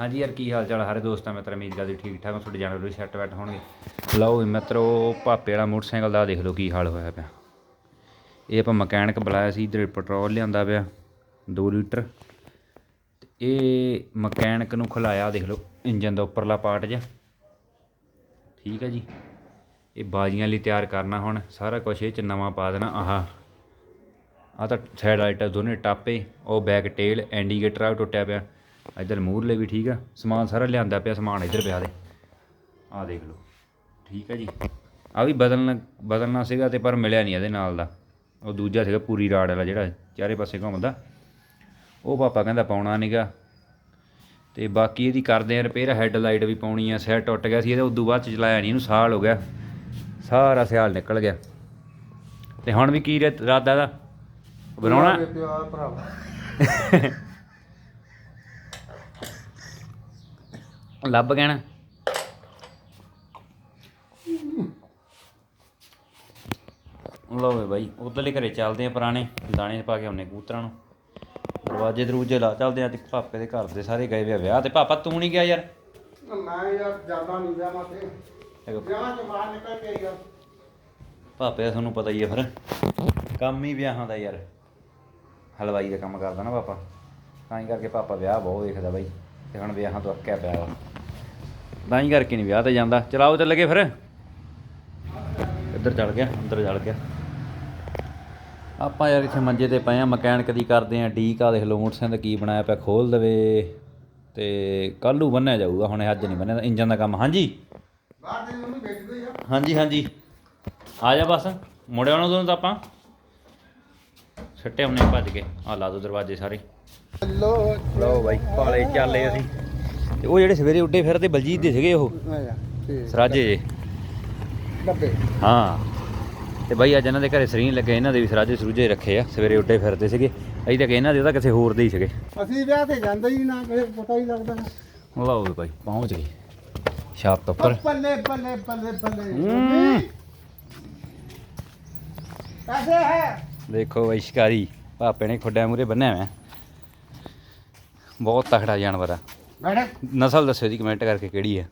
ਹਾਂਜੀ ਯਾਰ, ਕੀ ਹਾਲ ਚਾਲ ਆ? ਸਾਰੇ ਦੋਸਤਾਂ, ਮਿੱਤਰ, ਉਮੀਦ ਕਰਦੇ ਠੀਕ ਠਾਕ ਹੋ, ਤੁਹਾਡੇ ਜਾਣ ਵੀ ਸੈੱਟ ਬੈਠ ਹੋਣਗੇ। ਲਓ ਵੀ ਮਿੱਤਰੋ, ਭਾਪੇ ਵਾਲਾ ਮੋਟਰਸਾਈਕਲ ਦਾ ਦੇਖ ਲਓ ਕੀ ਹਾਲ ਹੋਇਆ ਪਿਆ। ਇਹ ਆਪਾਂ ਮਕੈਨਿਕ ਬੁਲਾਇਆ ਸੀ, ਇਧਰ ਪੈਟਰੋਲ ਲਿਆਂਦਾ ਪਿਆ 2 ਲੀਟਰ। ਤੇ ਇਹ ਮਕੈਨਿਕ ਨੂੰ ਖਲਾਇਆ, ਦੇਖ ਲਓ, ਇੰਜਨ ਦਾ ਉੱਪਰਲਾ ਪਾਰਟ ਜਿਹਾ। ਠੀਕ ਹੈ ਜੀ। ਇਹ ਬਾਜੀਆਂ ਲਈ ਤਿਆਰ ਕਰਨਾ ਹੁਣ, ਸਾਰਾ ਕੁਝ ਇਹ ਚ ਨਵਾਂ ਪਾ ਦੇਣਾ, ਆਹ। ਆ ਤਾਂ ਸਾਈਡ ਲਾਈਟਾਂ ਦੋਨੇ ਟਾਪੇ, ਉਹ ਬੈਕ ਟੇਲ ਇੰਡੀਕੇਟਰ ਆ ਟੁੱਟਿਆ ਪਿਆ। ਇੱਧਰ ਮੂਹਰਲੇ ਵੀ ਠੀਕ ਆ। ਸਮਾਨ ਸਾਰਾ ਲਿਆਂਦਾ ਪਿਆ ਸਮਾਨ ਇੱਧਰ ਪਿਆ ਦੇ। ਆ ਦੇਖ ਲਓ। ਠੀਕ ਹੈ ਜੀ। ਆ ਵੀ ਬਦਲਣਾ ਬਦਲਣਾ ਸੀਗਾ ਤੇ ਪਰ ਮਿਲਿਆ ਨਹੀਂ ਇਹਦੇ ਨਾਲ ਦਾ। ਉਹ ਦੂਜਾ ਸੀਗਾ ਪੂਰੀ ਰਾੜ ਵਾਲਾ ਜਿਹੜਾ ਚਾਰੇ ਪਾਸੇ ਘੁੰਮਦਾ। ਉਹ ਪਾਪਾ ਕਹਿੰਦਾ ਪਾਉਣਾ ਨਹੀਂਗਾ ਤੇ ਬਾਕੀ ਇਹਦੀ ਕਰਦੇ ਆ ਰਿਪੇਅਰ ਹੈੱਡ ਲਾਈਟ ਵੀ ਪਾਉਣੀ ਆ ਸਿਰ ਟੁੱਟ ਗਿਆ ਸੀ ਇਹਦੇ ਉਦੋਂ ਬਾਅਦ ਚ ਚਲਾਇਆ ਨਹੀਂ ਇਹਨੂੰ ਸਾਲ ਹੋ ਗਿਆ। ਸਾਰਾ ਸਿਆਲ ਨਿਕਲ ਗਿਆ। ਤੇ ਹੁਣ ਵੀ ਕੀ ਇਰਾਦਾ ਦਾ ਬਣਾਉਣਾ? ਪਿਆਰ ਭਰਾਵਾ। ਲੱਭ ਕਹਿਣਾ ਲਓ ਵੇ ਬਾਈ ਉਧਰਲੇ ਘਰੇ ਚੱਲਦੇ ਆ ਪੁਰਾਣੇ ਦਾਣੇ ਪਾ ਕੇ ਆਉਨੇ ਕਬੂਤਰਾਂ ਨੂੰ। ਦਰਵਾਜ਼ੇ ਦਰੂਜੇ ਲਾ ਚੱਲਦੇ ਆ ਤੇ ਪਾਪੇ ਦੇ ਘਰ ਦੇ ਸਾਰੇ ਗਏ ਵੇ ਵਿਆਹ ਤੇ। ਪਾਪਾ ਤੂੰ ਨਹੀਂ ਗਿਆ ਯਾਰ? ਮੈਂ ਯਾਰ ਜਾਂਦਾ ਨਹੀਂ ਵਿਆਹ ਮਾਤੇ ਦੇਖੋ, ਵਿਆਹ ਚ ਬਾਹਰ ਨਿਕਲ ਕੇ ਯਾਰ ਪਾਪੇ ਤੁਹਾਨੂੰ ਪਤਾ ਹੀ ਹੈ ਫਿਰ। ਕੰਮ ਹੀ ਵਿਆਹਾਂ ਦਾ ਯਾਰ। ਹਲਵਾਈ ਦਾ ਕੰਮ ਕਰਦਾ ਨਾ ਪਾਪਾ ਤਾਂ ਹੀ ਕਰਕੇ ਪਾਪਾ ਵਿਆਹ ਬਹੁਤ ਵੇਖਦਾ ਬਾਈ। ਤੇ ਹੁਣ ਵਿਆਹਾਂ ਤੋਂ ਅੱਕਿਆ ਪਿਆ ਵਾ। ਤਾਂ ਹੀ ਕਰਕੇ ਨਹੀਂ ਵਿਆਹ ਤੇ ਜਾਂਦਾ। ਚਲਾਓ ਚੱਲ ਗਏ ਫਿਰ। ਇੱਧਰ ਚੱਲ ਗਿਆ, ਅੰਦਰ ਚੱਲ ਗਿਆ। ਆਪਾਂ ਯਾਰ ਇੱਥੇ ਮੰਜੇ ਤੇ ਪਏ ਆ, ਮਕੈਨਿਕ ਦੀ ਕਰਦੇ ਆ ਡੀਕ ਆ ਦੇਖ ਲਓ ਮੋਟਰਸਾਈਕਲ ਕੀ ਬਣਾਇਆ ਪਿਆ ਖੋਲ ਦੇਵੇ। ਤੇ ਕੱਲੂ ਬੰਨਿਆ ਜਾਊਗਾ, ਹੁਣ ਅੱਜ ਨਹੀਂ ਬੰਨਿਆ ਇੰਜਨ ਦਾ ਕੰਮ। ਹਾਂਜੀ? ਬਾਹਰ ਦੇ ਉਹਨੂੰ ਵੇਚ ਦੋ ਯਾਰ ਹਾਂਜੀ ਹਾਂਜੀ। ਆ ਜਾ ਬਸ ਮੁੜਿਆ ਆਉਣਾ ਦੋਨੋਂ ਤਾਂ ਆਪਾਂ। ਛੱਟੇ ਉਹਨੇ ਭੱਜ ਕੇ ਆ ਲਾ ਦੋ ਦਰਵਾਜ਼ੇ ਸਾਰੇ। ਲੋ ਲਓ ਬਾਈ ਪਾਲੇ ਚੱਲੇ ਅਸੀਂ। ਤੇ ਉਹ ਜਿਹੜੇ ਸਵੇਰੇ ਉੱਡੇ ਫਿਰਦੇ ਬਲਜੀਤ ਦੇ ਸੀਗੇ ਉਹ। ਸਰਾਜੇ ਜੇ। ਡੱਬੇ। ਹਾਂ। ਤੇ ਬਾਈ ਅੱਜ ਇਹਨਾਂ ਦੇ ਘਰੇ ਸਰੀਨ ਲੱਗੇ ਇਹਨਾਂ ਦੇ ਵੀ ਸਰਾਜੇ ਸਰੂਜੇ ਰੱਖੇ ਆ ਸਵੇਰੇ ਉੱਡੇ ਫਿਰਦੇ ਸੀਗੇ। ਅਸੀਂ ਤਾਂ ਕਿ ਇਹਨਾਂ ਦੇ ਤਾਂ ਕਿਸੇ ਹੋਰ ਦੇ ਹੀ ਸੀਗੇ। ਅਸੀਂ ਵਿਆਹ ਤੇ ਜਾਂਦੇ ਹੀ ਨਾ ਕਿਸੇ ਪਤਾ ਹੀ ਲੱਗਦਾ ਲਓ ਬਾਈ ਪਹੁੰਚ ਗਏ। ਛਾਪ ਤੋਂ ਉੱਪਰ। ਬੱਲੇ ਬੱਲੇ ਬੱਲੇ ਬੱਲੇ। ਪੈਸੇ ਹੈ। ਦੇਖੋ ਬਾਈ ਸ਼ਿਕਾਰੀ। ਭਾਪੇ ਨੇ ਖੁੱਡਿਆਂ ਮੂਰੇ ਬੰਨਿਆ ਹੋਇਆ। ਬਹੁਤ ਤਕੜਾ ਜਾਨਵਰ ਆ। ਬੈਠ। ਨਸਲ ਦੱਸਿਓ ਜੀ ਕਮੈਂਟ ਕਰਕੇ ਕਿਹੜੀ ਹੈ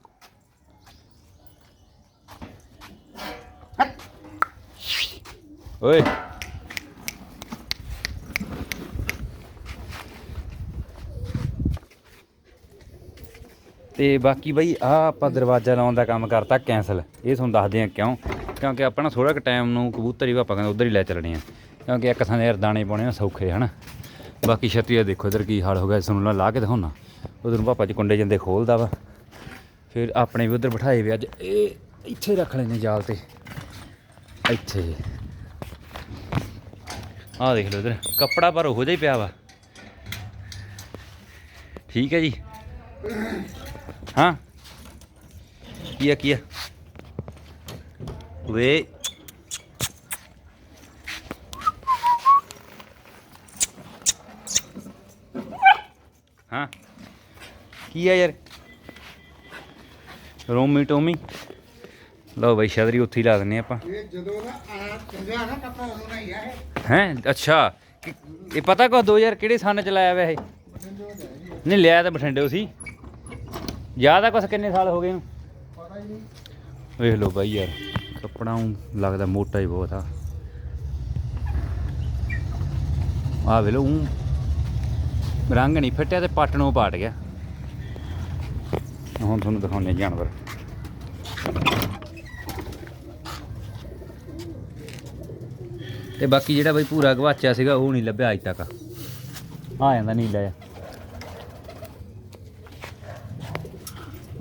ਓਏ। ਤੇ ਬਾਕੀ ਬਈ ਆ ਆਪਾਂ ਦਰਵਾਜ਼ਾ ਲਾਉਣ ਦਾ ਕੰਮ ਕਰਤਾ ਕੈਂਸਲ ਇਹ ਤੁਹਾਨੂੰ ਦੱਸਦੇ ਆ ਕਿਉਂ। ਕਿਉਂਕਿ ਆਪਾਂ ਨਾ ਥੋੜਾ ਕੁ ਟਾਈਮ ਨੂੰ ਕਬੂਤਰ ਹੀ ਪਾਪਾ ਕਹਿੰਦਾ ਉਧਰ ਹੀ ਲੈ ਚੱਲਣੇ ਆ। ਕਿਉਂਕਿ ਇੱਕ ਥਾਂ ਦੇ ਯਾਰ ਦਾਣੇ ਪਾਉਣੇ ਆ ਸੌਖੇ, ਹਨਾ। ਬਾਕੀ ਛਤਰੀਆ ਦੇਖੋ ਇਧਰ ਕੀ ਹਾਲ ਹੋ ਗਿਆ, ਤੁਹਾਨੂੰ ਮੈਂ ਲਾ ਕੇ ਦਿਖਾਉਣਾ ਉਧਰ ਪਾਪਾ ਜੀ ਕੁੰਡੇ ਜਾਂਦੇ ਖੋਲਦਾ ਵਾ। ਫਿਰ ਆਪਣੇ ਵੀ ਉਧਰ ਬਿਠਾਏ ਵੇ ਅੱਜ। ਇਹ ਇੱਥੇ ਰੱਖ ਲੈਨੇ ਜਾਲ ਤੇ। ਇੱਥੇ। ਆਹ ਦੇਖ ਲਓ ਇਧਰ। ਕੱਪੜਾ ਪਰ ਉਹੋ ਜਿਹਾ ਹੀ ਪਿਆ ਵਾ। ਠੀਕ ਹੈ ਜੀ। ਹਾਂ। ਕੀ ਆ ਕੀ ਆ? ਵੇ ਕੀ ਆ ਯਾਰ? ਰੋਮੀ ਟੋਮੀ। ਲਓ ਬਈ ਸ਼ਦਰੀ ਉੱਥੇ ਹੀ ਲਾ ਦਿੰਨੇ ਆਪਾਂ। ਇਹ ਜਦੋਂ ਨਾ ਆ ਚੰਗਾ ਨਾ ਕੱਪੜਾ ਉਦੋਂ ਨਾ ਹੀ ਆ ਇਹ। ਹੈ? ਅੱਛਾ। ਕਿ- ਇਹ ਪਤਾ ਕੋ 2000 ਕਿਹੜੇ ਸਾਲ ਚ ਲਾਇਆ ਵੇ ਇਹ? ਨਹੀਂ ਲਿਆ ਤਾਂ ਬਠਿੰਡੇੋਂ ਸੀ। ਯਾਦ ਆ ਕੁਛ ਕਿੰਨੇ ਸਾਲ ਹੋ ਗਏ ਨਹੀਂ। ਵੇਖ ਲਓ ਬਾਈ ਯਾਰ ਕੱਪੜਾ ਊਂ ਲੱਗਦਾ ਮੋਟਾ ਹੀ ਬਹੁਤ ਆ। ਆ ਵੇਖ ਲਓ ਊਂ ਰੰਗ ਨਹੀਂ ਫਿੱਟਿਆ ਤੇ ਪੱਟ ਨੂੰ ਪਾਟ ਗਿਆ। ਹੁਣ ਤੁਹਾਨੂੰ ਦਿਖਾਉਂਦੇ ਜਾਨਵਰ। ਤੇ ਬਾਕੀ ਜਿਹੜਾ ਬਈ ਪੂਰਾ ਗਵਾਚਿਆ ਸੀਗਾ ਉਹ ਨਹੀਂ ਲੱਭਿਆ ਅਜ ਤੱਕ। ਆ ਜਾਂਦਾ ਨੀਲਾ ਜਿਹਾ।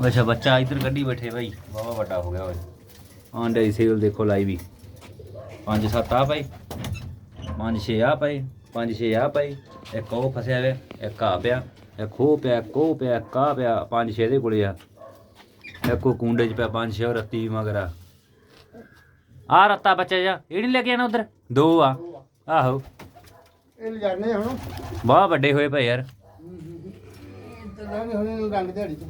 ਅੱਛਾ ਬੱਚਾ ਇੱਧਰ ਗੱਡੀ ਬੈਠੇ ਭਾਈ ਬਾਬਾ ਵੱਡਾ ਹੋ ਗਿਆ ਓਏ। ਆਂਡੇ ਦੀ ਸੇਲ ਦੇਖੋ ਲਾਈ ਵੀ। ਪੰਜ ਸੱਤ ਆ ਭਾਈ। ਪੰਜ ਛੇ ਆ ਭਾਈ। ਪੰਜ ਛੇ ਆ ਭਾਈ। ਇੱਕ ਉਹ ਫਸਿਆ ਵੇ ਇੱਕ ਆ ਪਿਆ। ਇੱਕ ਉਹ ਪਿਆ ਇੱਕ ਉਹ ਪਿਆ ਇੱਕ ਆ ਪਿਆ ਪੰਜ ਛੇ ਦੇ ਕੋਲੇ ਆ। ਇੱਕ ਉਹ ਕੁੰਡੇ 'ਚ ਪਿਆ ਪੰਜ ਛੇ ਰੱਤੀ ਮਗਰ ਆ। ਰੱਤਾ ਬੱਚਾ ਜਾ ਇਹ ਨਹੀਂ ਲੈ ਕੇ ਜਾਣਾ ਉਧਰ? ਦੋ ਆ। ਆਹੋ। ਇਹ ਲਿਜਾਣੇ ਹੁਣ। ਬਹੁਤ ਵੱਡੇ ਹੋਏ ਪਏ ਯਾਰ। ਇਹ ਤਾਂ ਜਾਣੇ ਹੁਣ ਰੰਗ ਦਿਹਾੜੀ ਚ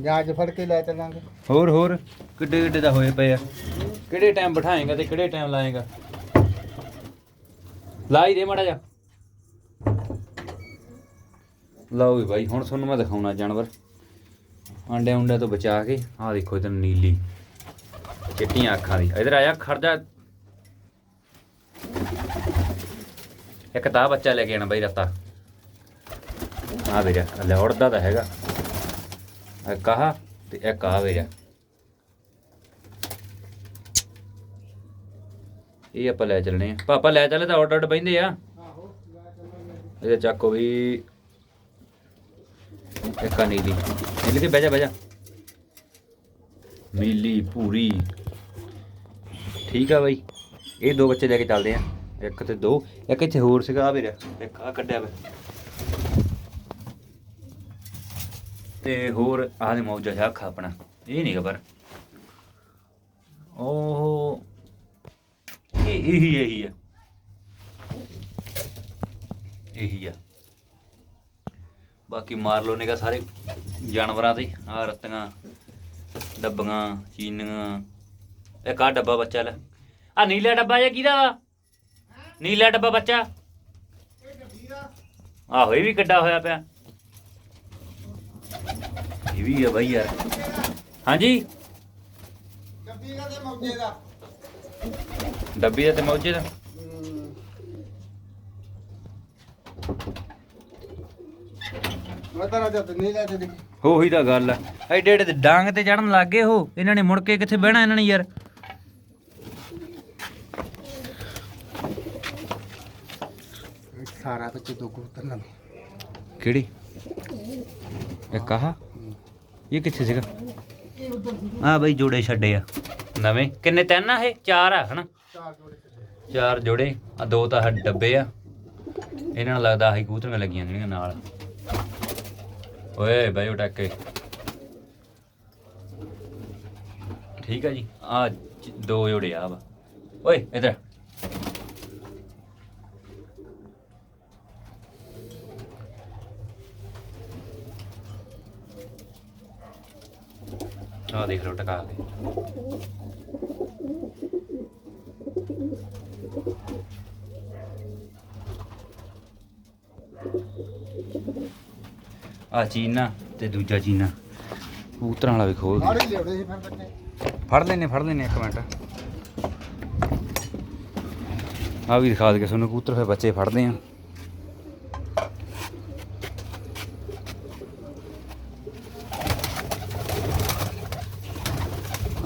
ਜਾਜ ਫੜ ਕੇ ਲੈ ਚੱਲਾਂਗੇ। ਹੋਰ ਹੋਰ। ਕਿੱਡੇ ਕਿੱਡੇ ਦਾ ਹੋਏ ਪਏ ਆ। ਕਿਹੜੇ ਟਾਈਮ ਬਿਠਾਏਗਾ ਤੇ ਕਿਹੜੇ ਟਾਈਮ ਲਾਏਗਾ? ਲਾਈ ਦੇ ਮਾੜਾ ਜਾ ਲਓ ਵੀ ਬਾਈ ਹੁਣ ਤੁਹਾਨੂੰ ਮੈਂ ਦਿਖਾਉਣਾ ਜਾਨਵਰ। ਆਂਡੇ ਉਂਡੇ ਤੋਂ ਬਚਾ ਕੇ ਆਹ ਦੇਖੋ ਇਧਰ ਨੀਲੀ। ਚਿੱਟੀਆਂ ਅੱਖਾਂ ਦੀ। ਇਧਰ ਆਇਆ ਖੜ ਜਾ। ਇੱਕ ਤਾਂ ਬੱਚਾ ਲੈ ਕੇ ਆਣਾ ਬਾਈ ਰਤਾ ਆ ਵੀਰਾ ਲੈ ਉੜਦਾ ਤਾਂ ਹੈਗਾ। ਇੱਕ ਆਹ ਤੇ ਇੱਕ ਆ ਵੀਰਾ ਇਹ ਆਪਾਂ ਲੈ ਚੱਲਣੇ ਆ। ਪਾਪਾ ਲੈ ਚੱਲੇ ਤਾਂ ਆਰਡਰ ਬੈਂਦੇ ਆ। ਇਹਦੇ ਚੱਕੋ ਵੀ ਇੱਕ ਆ ਨੀਲੀ ਨੀਲੀ ਤੇ ਬਹਿ ਜਾ ਬਹਿ ਜਾ। ਨੀਲੀ ਪੂਰੀ। ਠੀਕ ਆ ਬਾਈ। ਇਹ ਦੋ ਬੱਚੇ ਲੈ ਕੇ ਚੱਲਦੇ ਆ। ਇੱਕ ਤੇ ਦੋ। ਇੱਕ ਇੱਥੇ ਹੋਰ ਸੀਗਾ ਆ ਵੀਰੇ। ਇੱਕ ਆ ਕੱਢਿਆ ਵੇ। ਤੇ ਹੋਰ ਆਹ ਦੇ ਮੌਜਾ ਜਿਹਾ ਅੱਖਾਂ ਆਪਣਾ। ਇਹ ਨਹੀਂ ਖਬਰ। ਉਹ ਇਹ ਇਹੀ ਇਹੀ ਆ। ਇਹੀ ਆ। ਬਾਕੀ ਮਾਰ ਲੋ ਨੇਗਾ ਸਾਰੇ ਜਾਨਵਰਾਂ ਤੇ। ਆ ਰਤੀਆਂ ਡੱਬੀਆਂ ਚੀਨੀਆਂ। ਇੱਕ ਆ ਡੱਬਾ ਬੱਚਾ ਲੈ। ਆ ਨੀਲਾ ਡੱਬਾ ਜਿਹਾ ਕਿਹਦਾ ਵਾ? ਨੀਲਾ ਡੱਬਾ ਬੱਚਾ। ਆਹੋ ਇਹ ਵੀ ਕੱਡਾ ਹੋਇਆ ਪਿਆ। ਇਹ ਵੀ ਆ ਬਾਈ ਯਾਰ। ਹਾਂਜੀ? ਡੱਬੀ ਦਾ ਤੇ ਮੌਜੇ ਦਾ। ਡੱਬੀ ਦਾ ਤੇ ਮੌਜੇ ਦਾ। ਮੈਂ ਤਾਂ ਰਾਜਾ ਤੇ ਨਹੀਂ ਲੈ ਕੇ ਦੇਖੀ। ਉਹੀ ਤਾਂ ਗੱਲ ਆ। ਐਡੇ ਐਡੇ ਤੇ ਡਾਂਗ ਤੇ ਚੜਨ ਲੱਗ ਗਏ ਉਹ। ਇਹਨਾਂ ਨੇ ਮੁੜ ਕੇ ਕਿੱਥੇ ਬਹਿਣਾ ਇਹਨਾਂ ਨੇ ਯਾਰ? ਸਾਰਾ ਦੋ ਕਬੂਤਰ ਕਿਹੜੀ? ਇਹ ਕਹਾ? ਇਹ ਕਿੱਥੇ ਸੀਗਾ? ਆ ਬਈ ਜੋੜੇ ਛੱਡੇ ਆ। ਨਵੇਂ। ਕਿੰਨੇ ਤਿੰਨ ਆ ਇਹ? ਚਾਰ ਆ ਹਨਾ? ਚਾਰ ਜੋੜੇ ਚਾਰ ਜੋੜੇ। ਆ ਦੋ ਤਾਂ ਆਹ ਡੱਬੇ ਆ। ਇਹਨਾਂ ਨੂੰ ਲੱਗਦਾ ਆਹੀ ਕਬੂਤਰੀਆਂ ਲੱਗੀਆਂ ਜਿਹੜੀਆਂ ਨਾਲ। ਓਏ ਬਾਈ ਉਟਕ ਕੇ ਠੀਕ ਆ ਜੀ। ਆ ਦੋ ਜੋੜੇ ਆ ਵਾ। ਓਏ, ਇਧਰ। ਆ ਦੇਖ ਲਓ, ਟਕਾ ਕੇ। ਆ ਚੀਨਾ ਤੇ ਦੂਜਾ ਚੀਨਾ ਕਬੂਤਰਾਂ ਵਾਲਾ ਵੀ ਖੋਲ ਆੜੇ ਲਿਆਉਣੇ ਸੀ ਫਿਰ ਬੱਚੇ। ਫੜ ਲੈਨੇ ਫੜ ਲੈਨੇ ਇੱਕ ਮਿੰਟ। ਆ ਵੀ ਦਿਖਾ ਦੇ ਕੇ ਤੁਹਾਨੂੰ ਕਬੂਤਰ ਫਿਰ ਬੱਚੇ ਫੜਦੇ ਆ।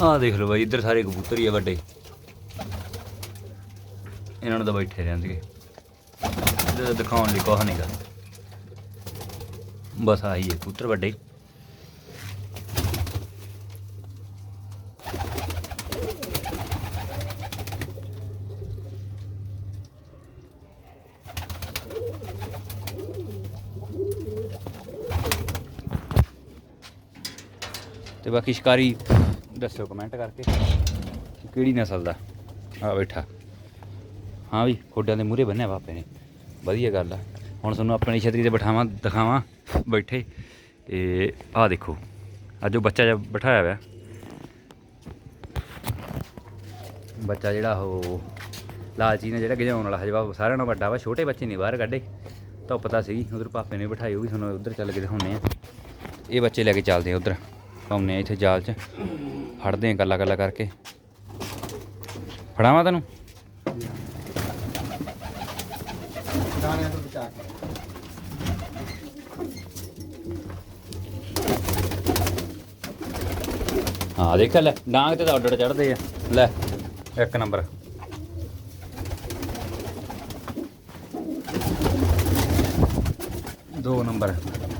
ਆ ਦੇਖ ਲਓ ਬਾਈ ਇੱਧਰ ਸਾਰੇ ਕਬੂਤਰ ਹੀ ਆ ਵੱਡੇ। ਇਹਨਾਂ ਨੂੰ ਤਾਂ ਬੈਠੇ ਰਹਿੰਦੇ ਦਿਖਾਉਣ ਲਈ ਕੁਛ ਨਹੀਂਗਾ ਬਸ ਆਹੀ ਹੈ, ਕਬੂਤਰ ਵੱਡੇ। ਤੇ ਬਾਕੀ ਸ਼ਿਕਾਰੀ, ਦੱਸਿਓ ਕਮੈਂਟ ਕਰਕੇ ਕਿਹੜੀ ਨਸਲ ਦਾ। ਆ ਬੈਠਾ। ਹਾਂ ਵੀ, ਖੋਡਿਆਂ ਦੇ ਮੂਹਰੇ ਬੰਨਿਆ ਬਾਪੇ ਨੇ। ਵਧੀਆ ਗੱਲ ਆ। ਹੁਣ ਤੁਹਾਨੂੰ ਆਪਣੀ ਛਤਰੀ ਤੇ ਬਿਠਾਵਾਂ, ਦਿਖਾਵਾਂ। ਬੈਠੇ। ਤੇ ਆਹ ਦੇਖੋ, ਅੱਜ ਉਹ ਬੱਚਾ ਜਿਹਾ ਬਿਠਾਇਆ ਹੋਇਆ। ਬੱਚਾ ਜਿਹੜਾ ਉਹ ਲਾਲਚੀ ਨੇ ਜਿਹੜਾ ਗਜਾਉਣ ਵਾਲਾ, ਹਜੇ ਵਾ ਸਾਰਿਆਂ ਨਾਲੋਂ ਵੱਡਾ ਵਾ, ਛੋਟੇ ਬੱਚੇ ਨਹੀਂ ਬਾਹਰ ਕੱਢੇ। ਧੁੱਪ ਤਾਂ ਪਤਾ ਸੀ ਉਧਰ ਪਾਪੇ ਨੇ ਬਿਠਾਈ ਉਹ ਵੀ ਤੁਹਾਨੂੰ ਉਧਰ ਚੱਲ ਕੇ ਦਿਖਾਉਂਦੇ ਆ ਇਹ ਬੱਚੇ ਲੈ ਕੇ ਚੱਲਦੇ ਆ ਉਧਰ ਪਾਉਨੇ ਆ ਇੱਥੇ ਜਾਲ 'ਚ। ਫੜਦੇ ਆ ਗੱਲਾਂ ਗੱਲਾਂ ਕਰਕੇ। ਫੜਾਵਾਂ ਤੈਨੂੰ ਦਾਣਿਆਂ ਤੋਂ ਬਚਾ ਕੇ ਹਾਂ ਦੇਖ ਲੈ ਡਾਂਗ ਤੇ ਤਾਂ ਉੱਡ ਚੜਦੇ ਆ। ਲੈ ਇੱਕ ਨੰਬਰ। ਦੋ ਨੰਬਰ।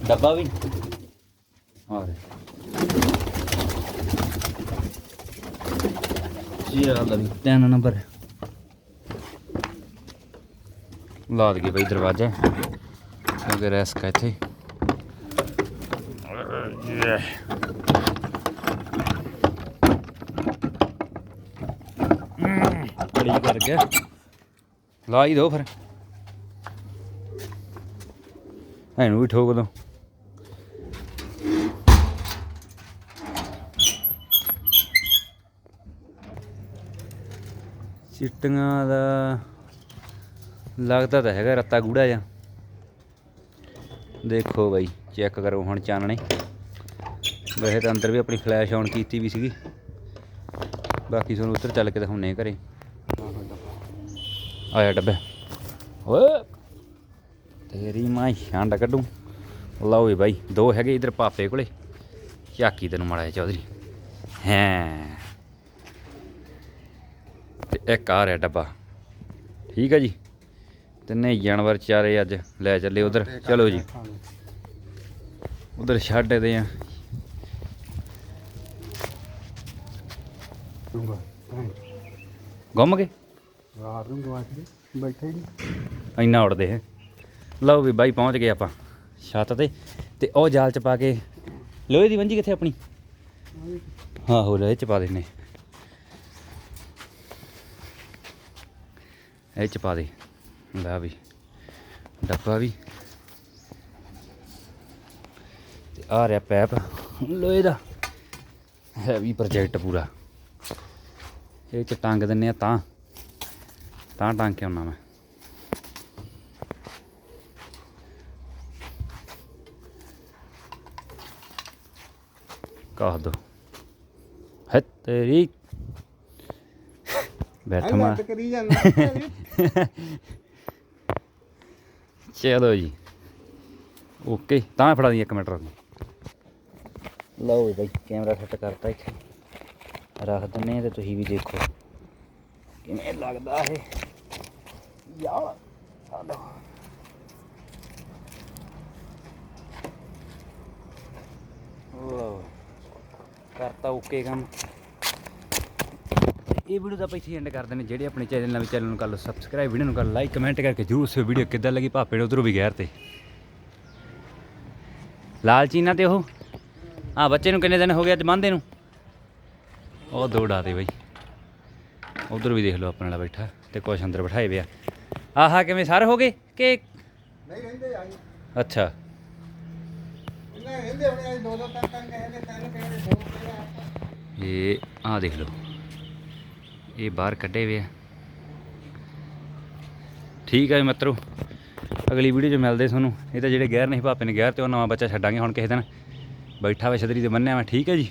ਡੱਬਾ ਵੀ। ਆ ਦੇ ਜੀ ਆ ਲੈ ਤਿੰਨ ਨੰਬਰ। ਲਾ ਦਈਏ ਬਈ ਦਰਵਾਜ਼ਾ। ਕਿਉਂਕਿ ਰਿਸਕ ਇੱਥੇ। ਬੜੀ ਕਰ ਗਿਆ। ਲਾ ਹੀ ਦੋ ਫਿਰ। ਇਹਨੂੰ ਵੀ ਠੋਕ ਦੋ। ਚਿੱਟੀਆਂ ਦਾ ਲੱਗਦਾ ਤਾਂ ਹੈਗਾ ਰੱਤਾ ਗੂੜਾ ਜਿਹਾ। ਦੇਖੋ ਬਾਈ, ਚੈੱਕ ਕਰੋ ਹੁਣ ਚਾਨਣੇ। ਵੈਸੇ ਤਾਂ ਅੰਦਰ ਵੀ ਆਪਣੀ ਫਲੈਸ਼ ਆਨ ਕੀਤੀ ਵੀ ਸੀਗੀ। ਬਾਕੀ ਤੁਹਾਨੂੰ ਉੱਧਰ ਚੱਲ ਕੇ ਦਿਖਾਉਣੇ ਘਰੇ। ਆਇਆ ਡੱਬੇ। ਓਏ। ਤੇਰੀ ਮਾਂ ਛਾਂਡ ਕੱਢੂ। ਲਓ ਵੀ ਬਾਈ ਦੋ ਹੈਗੇ ਇਧਰ ਪਾਪੇ ਕੋਲੇ। ਝਾਕੀ ਤੈਨੂੰ ਮਾੜਾ ਜਿਹਾ ਚੌਧਰੀ। ਹੈ। ਤੇ ਇੱਕ ਆ ਰਿਹਾ ਡੱਬਾ। ਠੀਕ ਹੈ ਜੀ। ਤਿੰਨੇ ਜਾਨਵਰ ਚਾਰੇ ਅੱਜ ਲੈ ਚੱਲੇ ਉਧਰ। ਚਲੋ ਜੀ। ਉਧਰ ਛੱਡ ਦੇ ਆ। ਗੁੰਮ ਗਏ? ਰਾਤ ਨੂੰ ਗਵਾਚ ਬੈਠੇ ਹੀ ਇੰਨਾ ਉੜਦੇ ਹੈ। ਲਓ ਵੀ ਬਾਈ ਪਹੁੰਚ ਗਏ ਆਪਾਂ ਛੱਤ ਤੇ ਤੇ ਉਹ ਜਾਲ ਚ ਪਾ ਕੇ, ਲੋਹੇ ਦੀ ਵੰਜੀ ਕਿੱਥੇ ਆਪਣੀ? ਆਹੋ ਲੋਹੇ ਚ ਪਾ ਦੇਨੇ ਇਹ ਚ ਪਾ ਦੇ। ਲੈ ਵੀ, ਡੱਬਾ ਵੀ। ਤੇ ਆ ਰਿਹਾ ਪੈਪ, ਲੋਹੇ ਦਾ। ਹੈਵੀ ਪ੍ਰੋਜੈਕਟ ਪੂਰਾ। ਇਹ ਚ ਟੰਗ ਦਿੰਨੇ ਆ ਤਾਂ। ਤਾਂ ਟੰਗ ਕੇ ਆਉਣਾ ਮੈਂ ਕਹ ਦੋ ਹੈ ਤੇਰੀ ਬੈਠ ਮਾ ਕਰੀ ਜਾਂਦਾ ਚਲੋ ਜੀ ਓਕੇ ਤਾਂ ਫੜਾ ਦੀ ਇੱਕ ਮਿੰਟ ਰੁਕ ਲਓ ਜੀ ਬਾਈ ਕੈਮਰਾ ਫਿੱਟ ਕਰਤਾ ਇੱਥੇ ਰੱਖ ਦਿੰਨੇ ਆ ਤੇ ਤੁਸੀਂ ਵੀ ਦੇਖੋ ਕਿਵੇਂ ਲੱਗਦਾ ਇਹ? ਯਾਰ ਹਲੋ ਲਓ ਕਰਤਾ ਓਕੇ ਕੰਮ। ਇਹ ਵੀਡੀਓ ਦਾ ਆਪਾਂ ਇੱਥੇ ਐਂਡ ਕਰ ਦਿੰਦੇ ਜਿਹੜੇ ਆਪਣੇ ਚੈਨਲ ਨਵੇਂ ਚੈਨਲ ਨੂੰ ਕਰ ਲਓ ਸਬਸਕ੍ਰਾਈਬ ਵੀਡੀਓ ਨੂੰ ਕਰ ਲਾਈਕ ਕਮੈਂਟ ਕਰਕੇ ਜਰੂਰ ਉਸ ਵੀਡੀਓ ਕਿੱਦਾਂ ਲੱਗੀ ਭਾਪੇ ਨੇ ਉਧਰੋਂ ਵੀ ਗੈਰ ਤੇ। ਲਾਲ ਚੀਨਾ ਤੇ ਉਹ? ਆ ਬੱਚੇ ਨੂੰ ਕਿੰਨੇ ਦਿਨ ਹੋ ਗਏ ਅੱਜ ਮੰਨਦੇ ਨੂੰ? ਉਹ ਦੋ ਡਾਤੇ ਬਈ। ਉਧਰ ਵੀ ਦੇਖ ਲਓ ਆਪਣੇ ਨਾਲ ਬੈਠਾ ਤੇ ਕੁਛ ਅੰਦਰ ਬਿਠਾਏ ਪਿਆ ਆਹਾ ਕਿਵੇਂ ਸਾਰੇ ਹੋ ਗਏ ਕਿ ਨਹੀਂ ਰਹਿੰਦੇ ਆ ਅੱਛਾ। ਇਹਨਾਂ ਰਹਿੰਦੇ ਹੁਣ ਦੋ ਦੋ ਤਿੰਨ ਤਿੰਨ ਕਹੇ ਨੇ ਤਿੰਨ ਕਹੇ ਨੇ ਦੋ ਕਹੇ ਨੇ ਇਹ ਆ ਦੇਖ ਲਓ। ਇਹ ਬਾਹਰ ਕੱਢੇ ਵੇ ਆ। ਠੀਕ ਹੈ ਮਿੱਤਰੋ। ਅਗਲੀ ਵੀਡੀਓ 'ਚ ਮਿਲਦੇ ਤੁਹਾਨੂੰ। ਇਹ ਤਾਂ ਜਿਹੜੇ ਗੈਰ ਨਹੀਂ ਭਾਪੇ ਨੇ ਗੈਰ ਤੇ ਉਹ ਨਵਾਂ ਬੱਚਾ ਛੱਡਾਂਗੇ ਹੁਣ ਕਿਸੇ ਦਿਨ। ਬੈਠਾ ਵੇ ਛਤਰੀ ਤੇ ਬੰਨਿਆ ਮੈਂ। ਠੀਕ ਹੈ ਜੀ।